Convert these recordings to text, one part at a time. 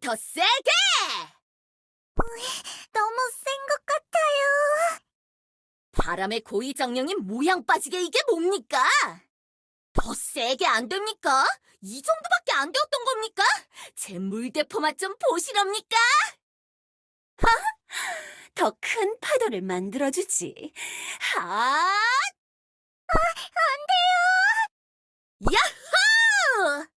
더 세게! 너무 센 것 같아요. 바람의 고위 정령이 모양 빠지게 이게 뭡니까? 더 세게 안 됩니까? 이 정도밖에 안 되었던 겁니까? 제 물대포 맛 좀 보시렵니까? 더 큰 파도를 만들어주지. 하! 안 돼요! 야호!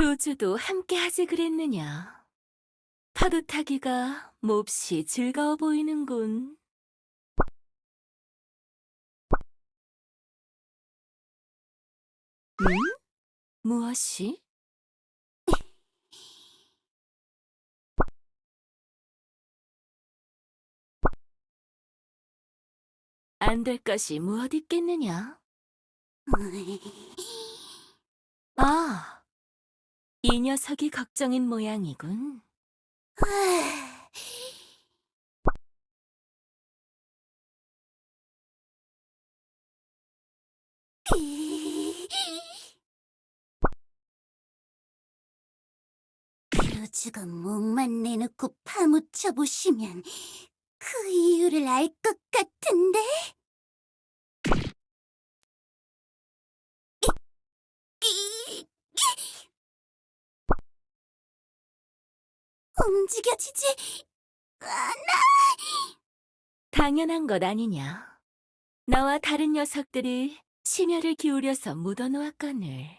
교주도 함께 하지 그랬느냐. 파도 타기가 몹시 즐거워 보이는군. 음? 무엇이? 안 될 것이 무엇 있겠느냐? 아, 이 녀석이 걱정인 모양이군. 교주가 목만 내놓고 파묻혀 보시면 그 이유를 알 것 같은데. 이- 이- 움직여지지 않아. 당연한 것 아니냐. 나와 다른 녀석들이 심혈을 기울여서 묻어놓았거늘.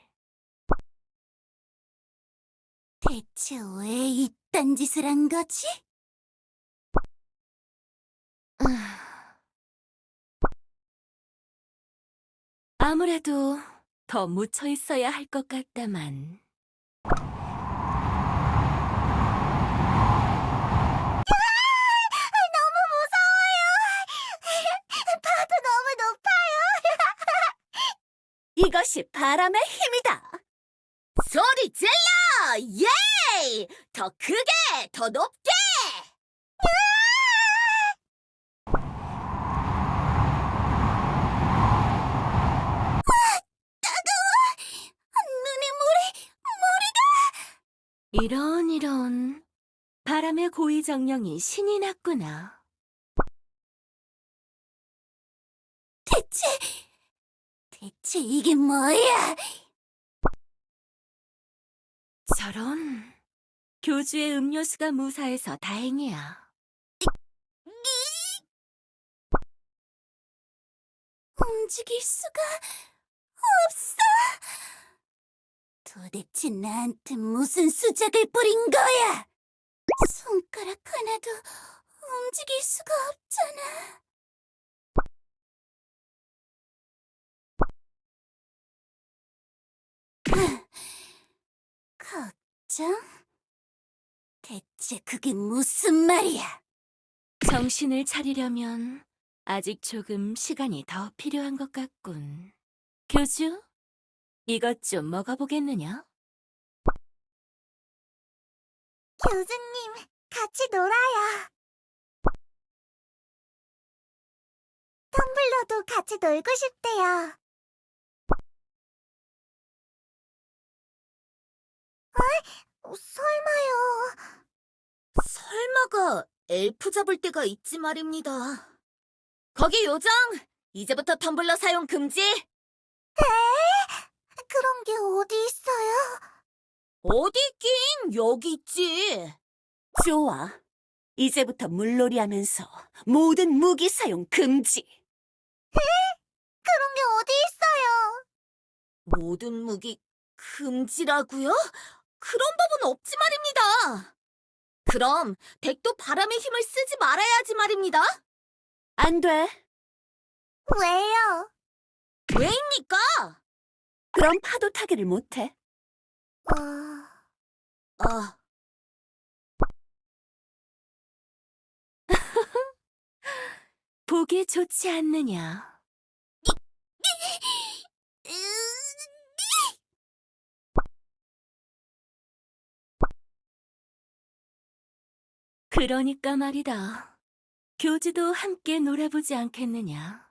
대체 왜 이딴 짓을 한 거지? 아무래도 더 묻혀 있어야 할 것 같다만. 너무 무서워요. 파도 너무 높아요. 이것이 바람의 힘이다. 소리 질러! 예! 더 크게! 더 높게! 이런 이런 바람의 고위 정령이 신이 났구나. 대체 대체 이게 뭐야? 저런 교주의 음료수가 무사해서 다행이야. 움직일 수가 없어. 도대체 나한테 무슨 수작을 뿌린 거야? 손가락 하나도 움직일 수가 없잖아. 걱정? 대체 그게 무슨 말이야? 정신을 차리려면 아직 조금 시간이 더 필요한 것 같군. 교주, 이것 좀 먹어보겠느냐? 교수님, 같이 놀아요. 텀블러도 같이 놀고 싶대요. 설마요. 설마가 엘프 잡을 때가 있지 말입니다. 거기 요정! 이제부터 텀블러 사용 금지! 그런 게 어디 있어요? 어디 있긴 여기 있지. 좋아. 이제부터 물놀이 하면서 모든 무기 사용 금지. 그런 게 어디 있어요? 모든 무기 금지라고요? 그런 법은 없지 말입니다. 그럼 덱도 바람의 힘을 쓰지 말아야 하지 말입니다. 안 돼. 왜요? 왜입니까? 그럼 파도 타기를 못해. 어... 아, 보기 좋지 않느냐? 그러니까 말이다. 교주도 함께 놀아보지 않겠느냐?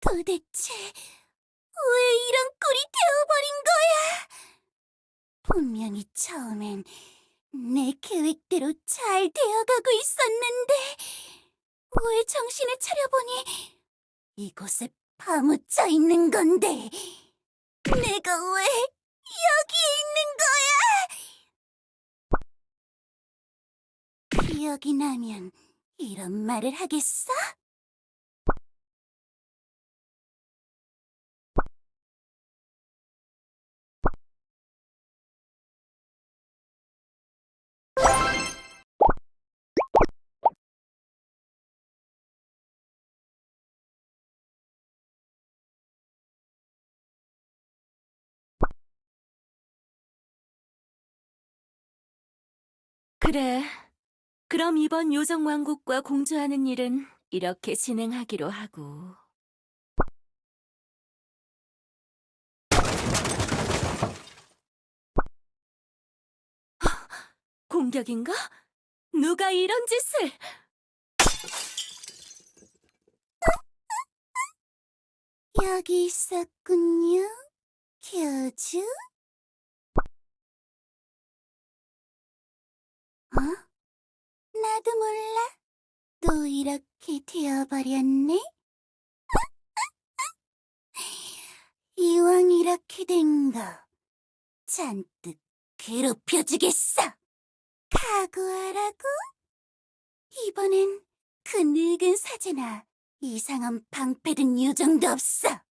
도대체 왜 이런 꼴이 되어버린 거야? 분명히 처음엔 내 계획대로 잘 되어가고 있었는데 왜 정신을 차려보니 이곳에 파묻혀 있는 건데 내가 왜 여기에 있는 거야? 기억이 나면 이런 말을 하겠어? 그래. 그럼 이번 요정 왕국과 공주하는 일은 이렇게 진행하기로 하고. 공격인가? 누가 이런 짓을? 여기 있었군요, 교주. 어? 나도 몰라. 또 이렇게 되어버렸네? 이왕 이렇게 된 거, 잔뜩 괴롭혀주겠어. 각오하라고? 이번엔 그 늙은 사제나 이상한 방패든 요정도 없어.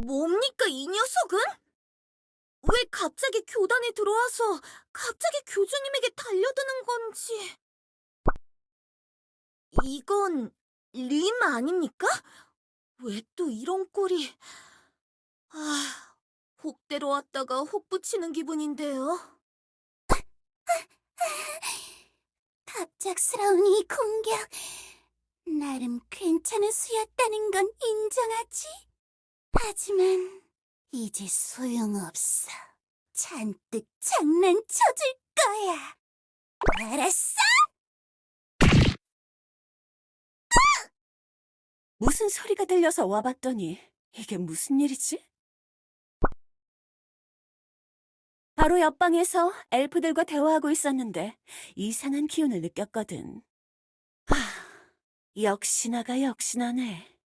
뭡니까, 이 녀석은? 왜 갑자기 교단에 들어와서 갑자기 교주님에게 달려드는 건지. 이건 림 아닙니까? 왜 또 이런 꼴이... 아, 혹대로 왔다가 혹 붙이는 기분인데요. 갑작스러운 이 공격. 나름 괜찮은 수였다는 건 인정하지? 하지만 이제 소용없어. 잔뜩 장난쳐줄 거야. 알았어? 무슨 소리가 들려서 와봤더니 이게 무슨 일이지? 바로 옆방에서 엘프들과 대화하고 있었는데 이상한 기운을 느꼈거든. 하, 역시나가 역시나네.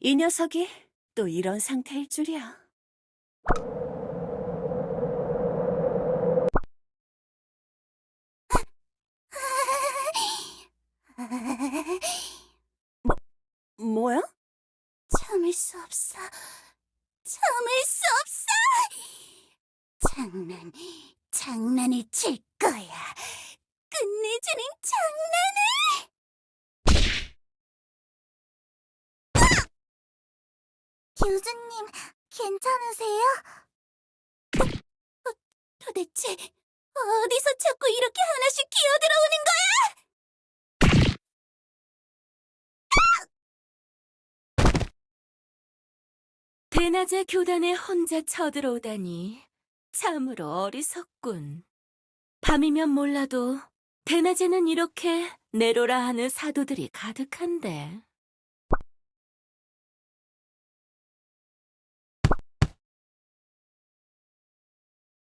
이 녀석이 또 이런 상태일 줄이야. 뭐야? 참을 수 없어. 참을 수 없어. 장난, 장난을 칠 거야. 끝내주는 장난을. 교수님, 괜찮으세요? 도, 도대체 어디서 자꾸 이렇게 하나씩 기어들어오는 거야? 대낮에 교단에 혼자 쳐들어오다니 참으로 어리석군. 밤이면 몰라도 대낮에는 이렇게 내로라 하는 사도들이 가득한데.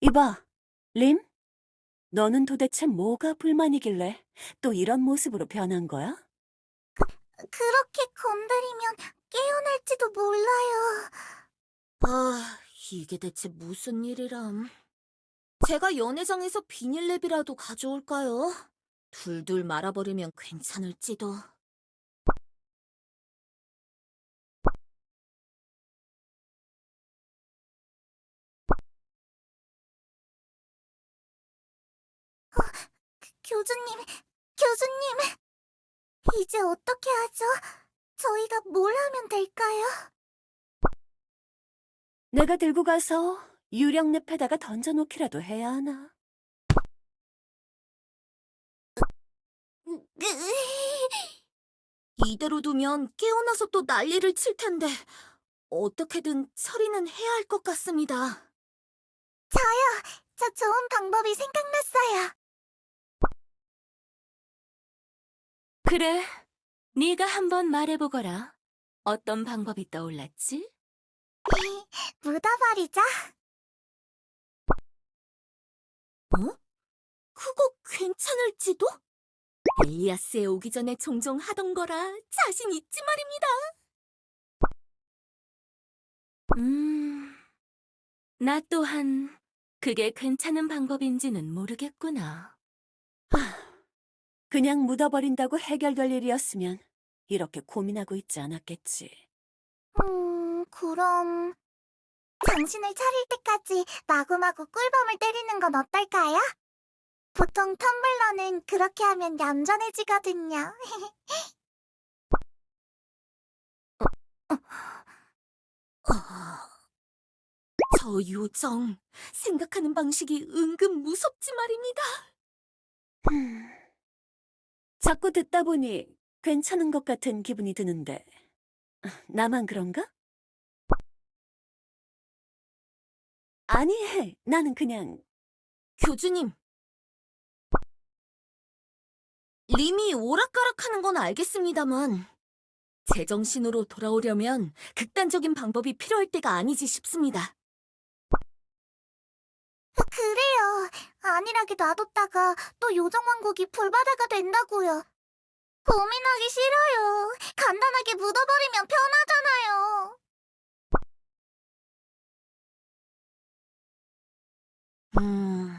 이봐, 림? 너는 도대체 뭐가 불만이길래 또 이런 모습으로 변한 거야? 그렇게 건드리면 깨어날지도 몰라요. 아, 이게 대체 무슨 일이람. 제가 연회장에서 비닐랩이라도 가져올까요? 둘둘 말아버리면 괜찮을지도. 교주님, 교수님. 이제 어떻게 하죠? 저희가 뭘 하면 될까요? 내가 들고 가서 유령늪에다가 던져놓기라도 해야 하나? 이대로 두면 깨어나서 또 난리를 칠 텐데 어떻게든 처리는 해야 할 것 같습니다. 저 좋은 방법이 생각났어요. 그래, 네가 한번 말해보거라. 어떤 방법이 떠올랐지? 묻어버리자. 그거 괜찮을지도? 엘리아스에 오기 전에 종종 하던 거라 자신 있지 말입니다. 음, 나 또한 그게 괜찮은 방법인지는 모르겠구나. 그냥 묻어버린다고 해결될 일이었으면 이렇게 고민하고 있지 않았겠지. 음, 그럼 정신을 차릴 때까지 마구마구 꿀밤을 때리는 건 어떨까요? 보통 텀블러는 그렇게 하면 얌전해지거든요. 아, 저 요정 생각하는 방식이 은근 무섭지 말입니다. 자꾸 듣다 보니 괜찮은 것 같은 기분이 드는데 나만 그런가? 아니, 나는 그냥 교주님. 림이 오락가락하는 건 알겠습니다만 제정신으로 돌아오려면 극단적인 방법이 필요할 때가 아니지 싶습니다. 그래요. 안일하게 놔뒀다가 또 요정왕국이 불바다가 된다고요. 고민하기 싫어요. 간단하게 묻어버리면 편하잖아요. 음,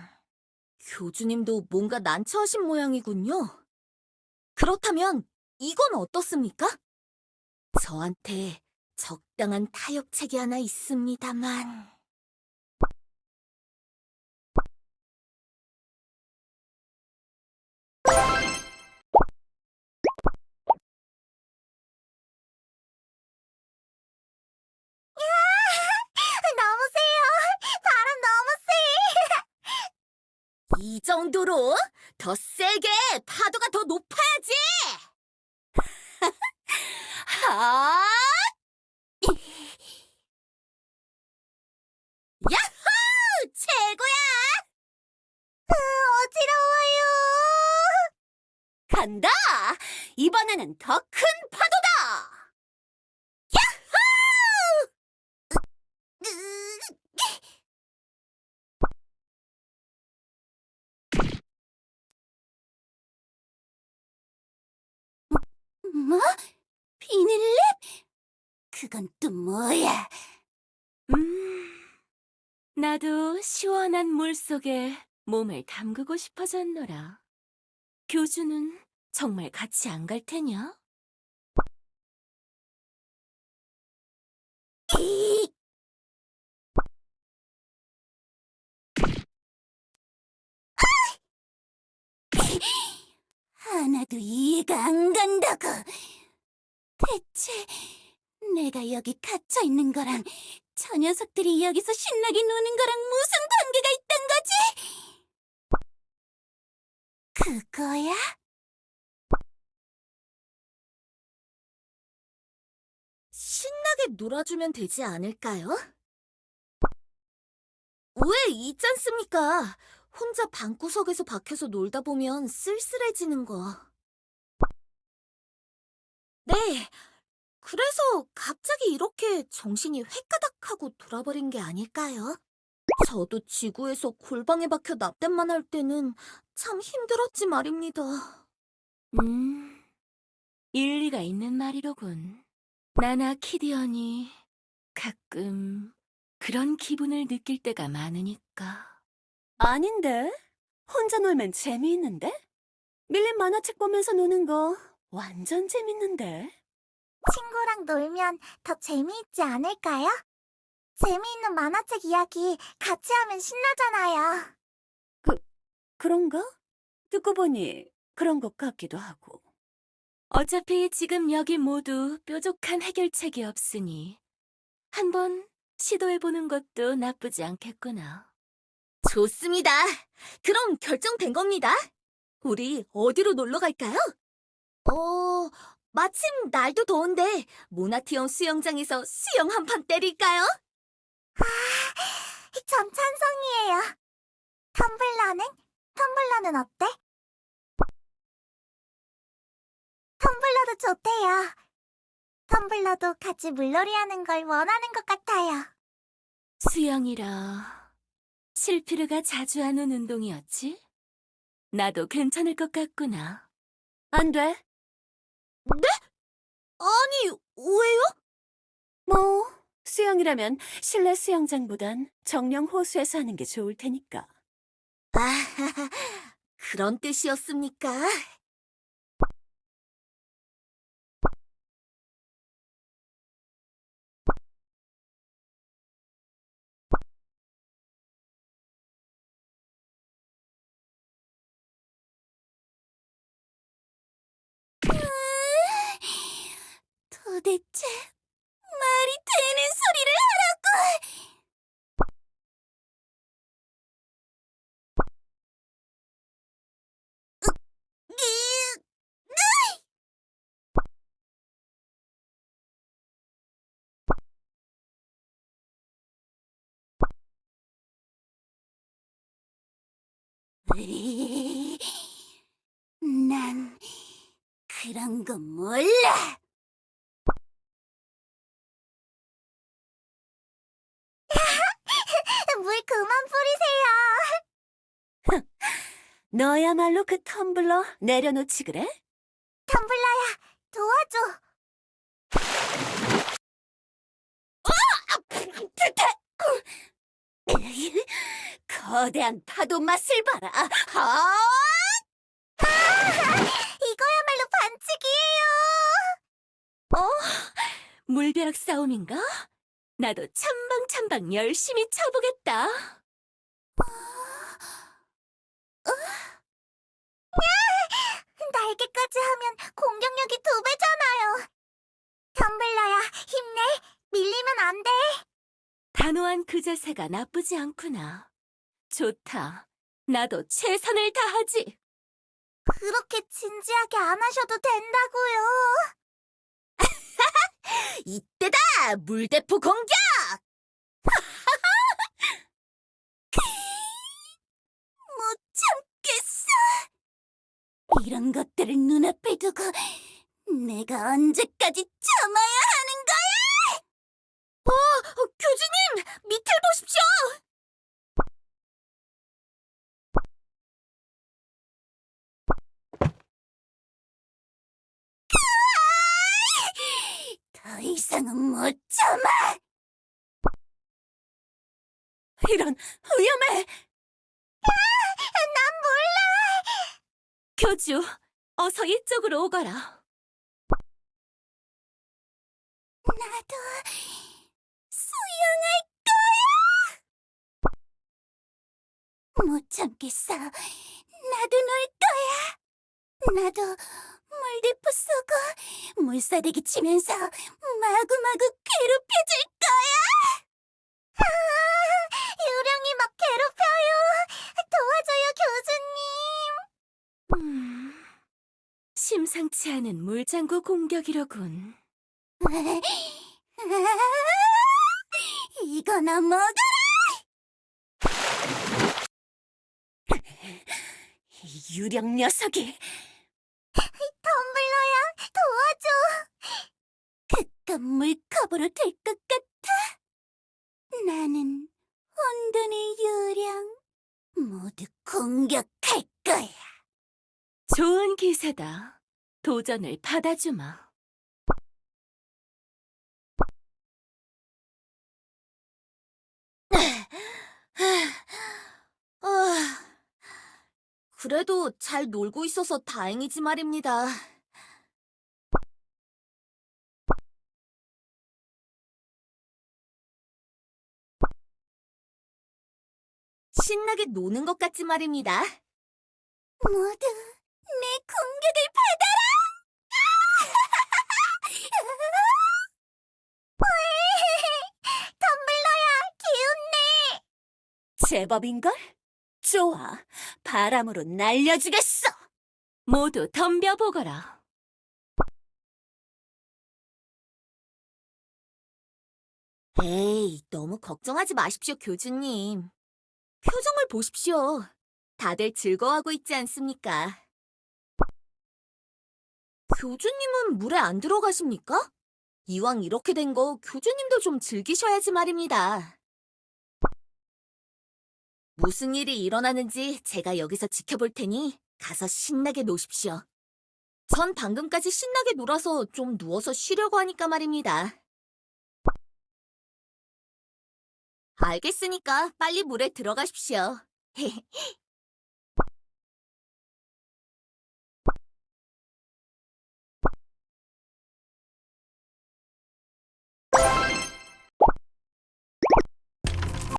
교주님도 뭔가 난처하신 모양이군요. 그렇다면 이건 어떻습니까? 저한테 적당한 타협책이 하나 있습니다만. 이 정도로 더 세게 파도가 더 높아야지. 하! 야호! 최고야! 어지러워요. 간다! 이번에는 더 큰 파도다! 뭐? 비닐랩? 그건 또 뭐야? 음, 나도 시원한 물 속에 몸을 담그고 싶어졌노라. 교주는 정말 같이 안 갈 테냐? 하나도 이해가 안 간다고. 대체 내가 여기 갇혀 있는 거랑 저 녀석들이 여기서 신나게 노는 거랑 무슨 관계가 있단 거지? 그거야? 신나게 놀아주면 되지 않을까요? 왜 있지 않습니까? 혼자 방구석에서 박혀서 놀다 보면 쓸쓸해지는 거. 네, 그래서 갑자기 이렇게 정신이 획가닥하고 돌아버린 게 아닐까요? 저도 지구에서 골방에 박혀 납땜만 할 때는 참 힘들었지 말입니다. 음, 일리가 있는 말이로군. 나나 키디언이 가끔 그런 기분을 느낄 때가 많으니까. 아닌데? 혼자 놀면 재미있는데? 밀린 만화책 보면서 노는 거 완전 재밌는데? 친구랑 놀면 더 재미있지 않을까요? 재미있는 만화책 이야기 같이 하면 신나잖아요. 그런가? 듣고 보니 그런 것 같기도 하고. 어차피 지금 여기 모두 뾰족한 해결책이 없으니 한번 시도해보는 것도 나쁘지 않겠구나. 좋습니다. 그럼 결정된 겁니다. 우리 어디로 놀러 갈까요? 어, 마침 날도 더운데 모나티엄 수영장에서 수영 한 판 때릴까요? 전 찬성이에요. 텀블러는? 텀블러는 어때? 텀블러도 좋대요. 텀블러도 같이 물놀이 하는 걸 원하는 것 같아요. 수영이라 실피르가 자주 하는 운동이었지? 나도 괜찮을 것 같구나. 안 돼. 아니, 왜요? 뭐, 수영이라면 실내 수영장보단 정령 호수에서 하는 게 좋을 테니까. 아, 그런 뜻이었습니까? 도대체 말이 되는 소리를 하라고! 으이, 난 그런 거 몰라. 물 그만 뿌리세요. 너야말로 그 텀블러 내려놓지 그래? 텀블러야, 도와줘. 거대한 파도 맛을 봐라. 아! 이거야말로 반칙이에요. 물벼락 싸움인가? 나도 찬방찬방 열심히 쳐보겠다. 날개까지 하면 공격력이 두 배잖아요. 텀블러야, 힘내. 밀리면 안 돼. 단호한 그 자세가 나쁘지 않구나. 좋다. 나도 최선을 다하지. 그렇게 진지하게 안 하셔도 된다고요. 이때다! 물대포 공격! 못 참겠어. 이런 것들을 눈앞에 두고 내가 언제까지 참아야 하는 거야? 어, 교주님! 밑을 보십시오! 더 이상은 못 참아. 이런 위험해. 난 몰라. 교주, 어서 이쪽으로 오거라. 나도 수영할 거야. 못 참겠어. 나도 놀 거야. 나도 물대포 쏘고 물사대기 치면서 마구마구 괴롭혀줄 거야. 아, 유령이 막 괴롭혀요. 도와줘요, 교수님. 음, 심상치 않은 물장구 공격이로군. 이거나 먹어. 이 유령 녀석이 텀블러야, 도와줘. 그깟 물컵으로 될 것 같아. 나는 혼돈의 유령. 모두 공격할 거야. 좋은 기세다. 도전을 받아주마. 아, 그래도 잘 놀고 있어서 다행이지 말입니다. 신나게 노는 것 같지 말입니다. 모두 내 공격을 받아라. 텀블러야, 기운내. 제법인걸? 좋아. 바람으로 날려주겠어. 모두 덤벼보거라. 에이, 너무 걱정하지 마십시오, 교주님. 표정을 보십시오. 다들 즐거워하고 있지 않습니까? 교주님은 물에 안 들어가십니까? 이왕 이렇게 된 거 교주님도 좀 즐기셔야지 말입니다. 무슨 일이 일어나는지 제가 여기서 지켜볼 테니 가서 신나게 노십시오. 전 방금까지 신나게 놀아서 좀 누워서 쉬려고 하니까 말입니다. 알겠으니까 빨리 물에 들어가십시오.